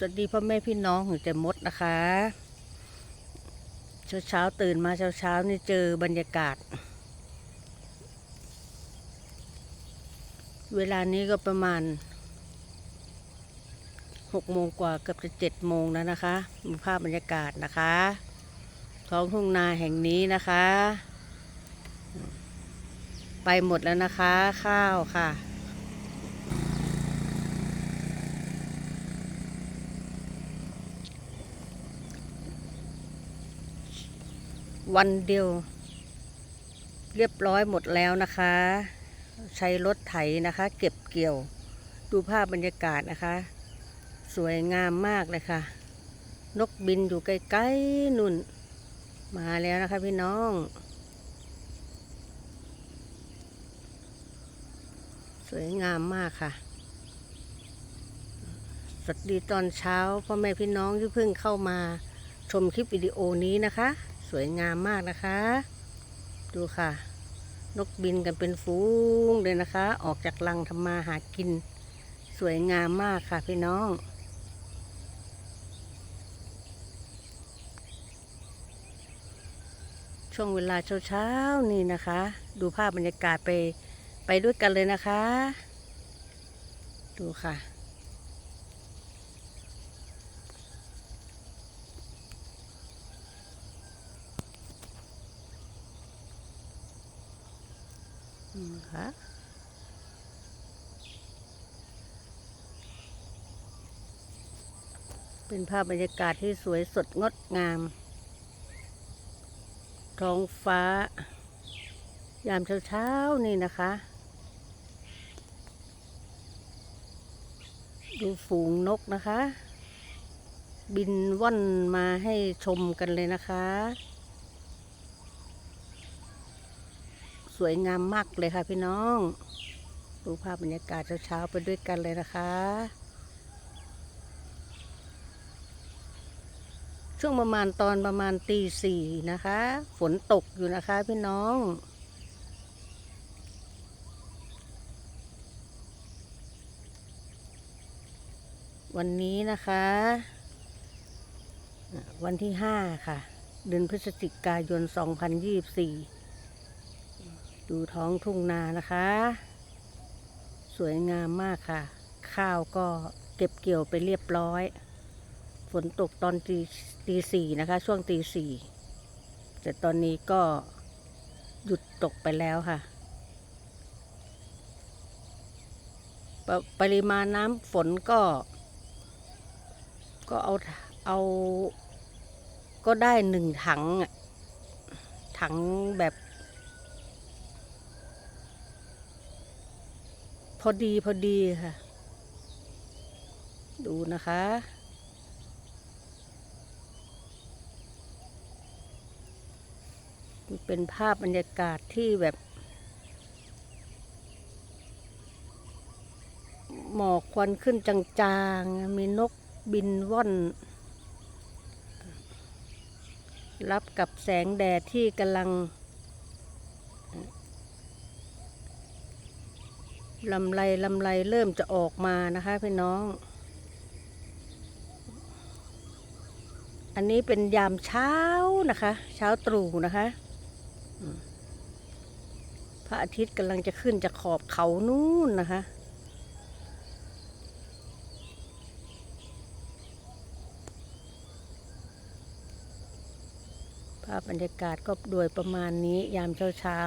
สวัสดีพ่อแม่พี่น้องของเจมดนะคะ เช้าเช้าตื่นมาเช้าเช้านี่เจอบรรยากาศ เวลานี้ก็ประมาณหกโมงกว่าเกือบจะเจ็ดโมงแล้วนะคะมีภาพบรรยากาศนะคะท้องทุ่งนาแห่งนี้นะคะ ไปหมดแล้วนะคะ ข้าวค่ะ วันเดียว เรียบร้อยหมดแล้วนะคะ ใช้รถไถนะคะ เก็บเกี่ยว ดูภาพบรรยากาศนะคะ สวยงามมากเลยค่ะ นกบินอยู่ใกล้ๆนุ่น มาแล้วนะคะพี่น้อง สวยงามมากค่ะสวัสดีตอนเช้าพ่อแม่พี่น้องที่เพิ่งเข้ามาชมคลิปวิดีโอนี้นะคะ สวยงามมากนะคะ ดูค่ะ นกบินกันเป็นฟูงเลยนะคะ ออกจากรังทำมาหากิน สวยงามมากค่ะพี่น้องช่วงเวลาเช้าๆนี่นะคะ ดูภาพบรรยากาศไปไปด้วยกันเลยนะคะ ดูค่ะ อืมค่ะเป็นภาพบรรยากาศที่สวยสดงดงาม ท้องฟ้า ยามเช้าๆนี่นะคะ ดูฝูงนกนะคะ บินว่อนมาให้ชมกันเลยนะคะ สวยงามมากเลยค่ะพี่น้อง ดูภาพบรรยากาศเช้าๆไปด้วยกันเลยนะคะ ช่วงประมาณตอนประมาณตีสี่นะคะ ฝนตกอยู่นะคะพี่น้องวันนี้นะคะอะวันที่ห้าค่ะ เดือนพฤศจิกายน 2024 ดูท้องทุ่งนานะคะ สวยงามมากค่ะ ข้าวก็เก็บเกี่ยวไปเรียบร้อย ฝนตกตอนตีตีสี่นะคะ ช่วงตีสี่แต่ตอนนี้ก็หยุดตกไปแล้วค่ะปปริมาณน้ำฝนก็ ก็เอาเอาก็ได้หนึ่งถังถังแบบ พอดีพอดีค่ะ ดูนะคะ เป็นภาพบรรยากาศที่แบบ หมอกควันขึ้นจางๆ มีนกบินว่อน รับกับแสงแดดที่กำลัง ลำไรลำไรเริ่มจะออกมานะคะพี่น้อง อันนี้เป็นยามเช้านะคะ เช้าตรู่นะคะ พระอาทิตย์กำลังจะขึ้นจากขอบเขานู่นนะคะ ภาพบรรยากาศก็โดยประมาณนี้ยามเช้าเช้า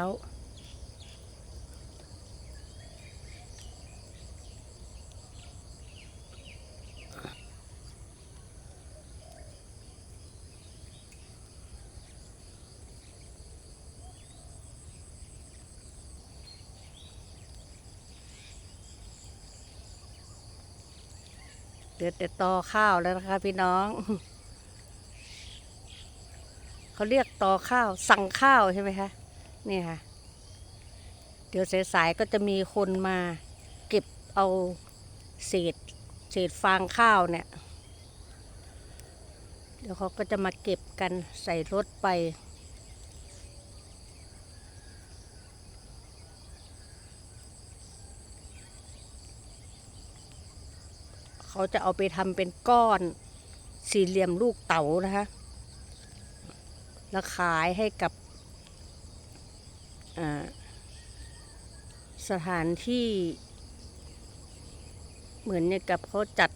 เดือดแต่ตอข้าวแล้วนะคะพี่น้อง เขาเรียกตอข้าว สั่งข้าวใช่ไหมคะนี่ค่ะ เดี๋ยวสายๆก็จะมีคนมาเก็บเอาเศษเศษฟางข้าวเนี่ย เดี๋ยวเขาก็จะมาเก็บกันใส่รถไป เขาจะเอาไปทำเป็นก้อนสี่เหลี่ยมลูกเต๋านะคะแล้วขายให้กับสถานที่ เหมือนเนี่ยกับเขาจัด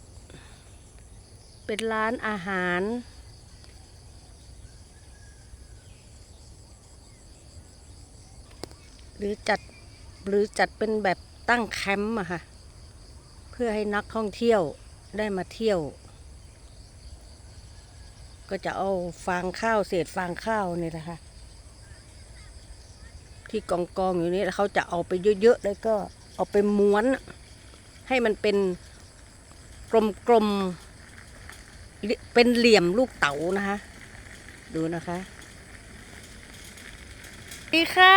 เป็นร้านอาหาร หรือจัดหรือจัดเป็นแบบตั้งแคมป์อะค่ะ เพื่อให้นักท่องเที่ยว ได้มาเที่ยว ก็จะเอาฟางข้าวเศษฟางข้าวนี่แหละคะ ที่กองกองอยู่นี่แล้วเขาจะเอาไปเยอะๆแล้วก็เอาไปม้วน ให้มันเป็นกลมๆเป็นเหลี่ยมลูกเต๋านะคะ ดูนะคะดีค่ะ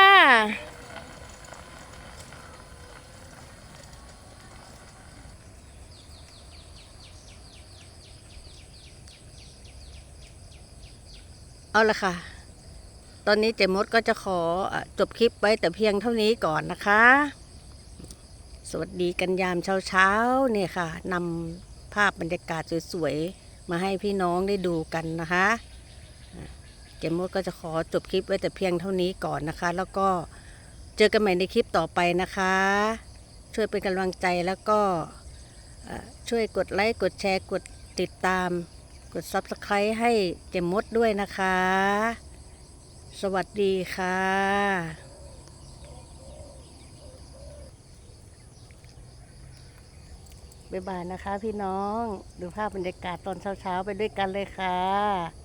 เอาละค่ะ ตอนนี้เจมดก็จะขอจบคลิปไว้แต่เพียงเท่านี้ก่อนนะคะ สวัสดีกันยามเช้าๆเนี่ยค่ะนำภาพบรรยากาศสวยๆ มาให้พี่น้องได้ดูกันนะคะเจมดก็จะขอจบคลิปไว้แต่เพียงเท่านี้ก่อนนะคะ แล้วก็เจอกันใหม่ในคลิปต่อไปนะคะ ช่วยเป็นกำลังใจแล้วก็ช่วยกดไลค์กดแชร์กดติดตาม กด Subscribe ให้เจมมดด้วยนะคะ สวัสดีค่ะบ๊ายบายนะคะพี่น้องดูภาพบรรยากาศตอนเช้าๆ ไปด้วยกันเลยค่ะ